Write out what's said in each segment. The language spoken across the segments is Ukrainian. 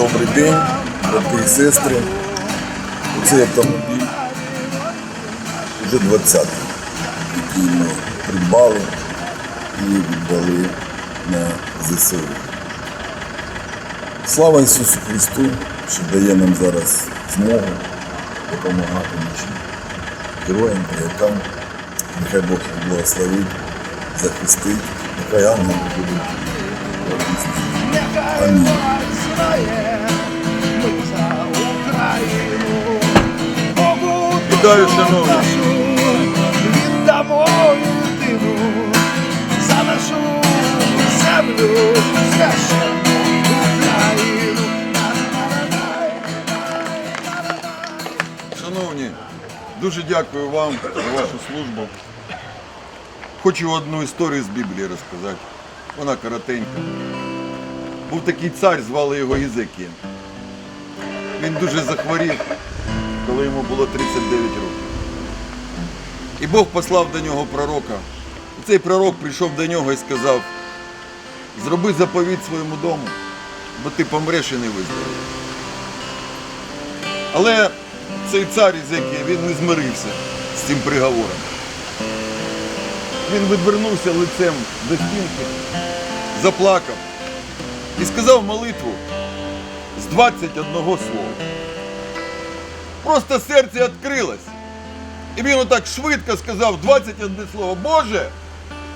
Добрий день, брати і сестри. Цей автомобіль вже 20-й, який ми придбали і віддали на ЗСУ. Слава Ісусу Христу, що дає нам зараз змогу допомагати нашим героям, воякам. Нехай Бог благословить, захистить, нехай будуть разом. Амінь. Вітаю, шановні. віддамо єдину за нашу землю священну Україну. Шановні, дуже дякую вам за вашу службу. Хочу одну історію з Біблії розказати. Вона коротенька. Був такий цар, звали його Єзекія. Він дуже захворів, коли йому було 39 років. І Бог послав до нього пророка. І цей пророк прийшов до нього і сказав: зроби заповідь своєму дому, бо ти помреш і не виздоровієш. Але цей цар Ізекія, він не змирився з цим приговором. Він відвернувся лицем до стінки, заплакав і сказав молитву з 21 слова. Просто серце відкрилось. І він отак швидко сказав 21 слово. Боже,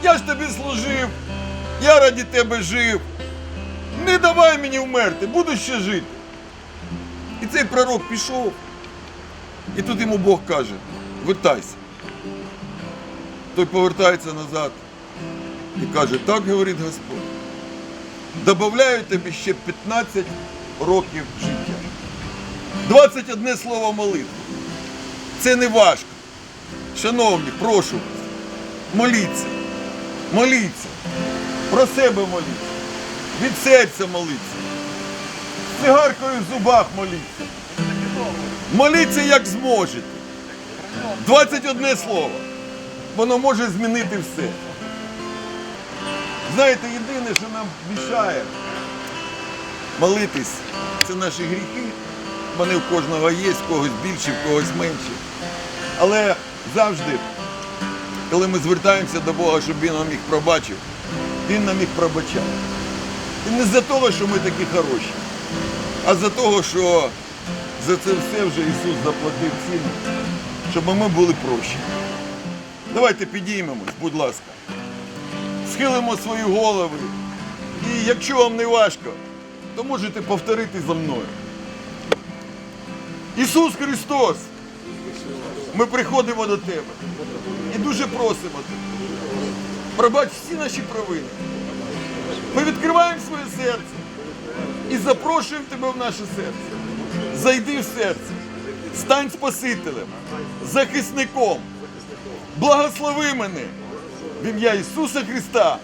я ж тобі служив, я раді тебе жив. Не давай мені вмерти, буду ще жити. І цей пророк пішов. І тут йому Бог каже: вертайся. Той повертається назад і каже, так говорить Господь. Добавляю тобі ще 15 років життя. 21 слово молитви. Це не важко. Шановні, прошу вас, моліться, моліться, про себе моліться, від серця моліться, з цигаркою в зубах моліться. Моліться як зможете. 21 слово. Воно може змінити все. Знаєте, єдине, що нам мішає молитись, це наші гріхи. Вони в кожного є, в когось більше, в когось менше. Але завжди, коли ми звертаємося до Бога, щоб Він нам їх пробачив, Він нам їх пробачає. І не за того, що ми такі хороші, а за того, що за це все вже Ісус заплатив ціну, щоб ми були прощені. Давайте підіймемось, будь ласка. Схилимо свої голови. І якщо вам не важко, то можете повторити за мною. Ісус Христос, ми приходимо до Тебе і дуже просимо Тебе. Пробач всі наші провини. Ми відкриваємо своє серце і запрошуємо Тебе в наше серце. Зайди в серце, стань Спасителем, захисником. Благослови мене в ім'я Ісуса Христа.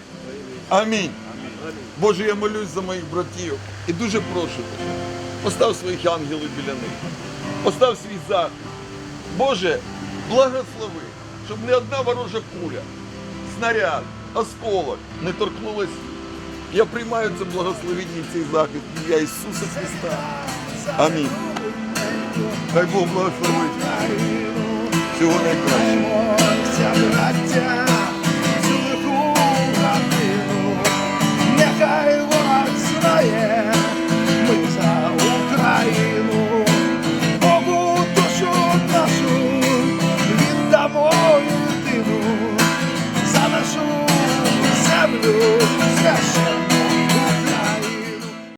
Амінь. Боже, я молюсь за моїх братів і дуже прошу тебе, постав своїх ангелів біля них, постав свій захист. Боже, благослови, щоб не одна ворожа куля, снаряд, осколок не торкнулась. Я приймаю це благословення і цей захист ім'я Ісуса Христа. Амінь. Хай Бог благословить. Всього найкращого. oh yeah.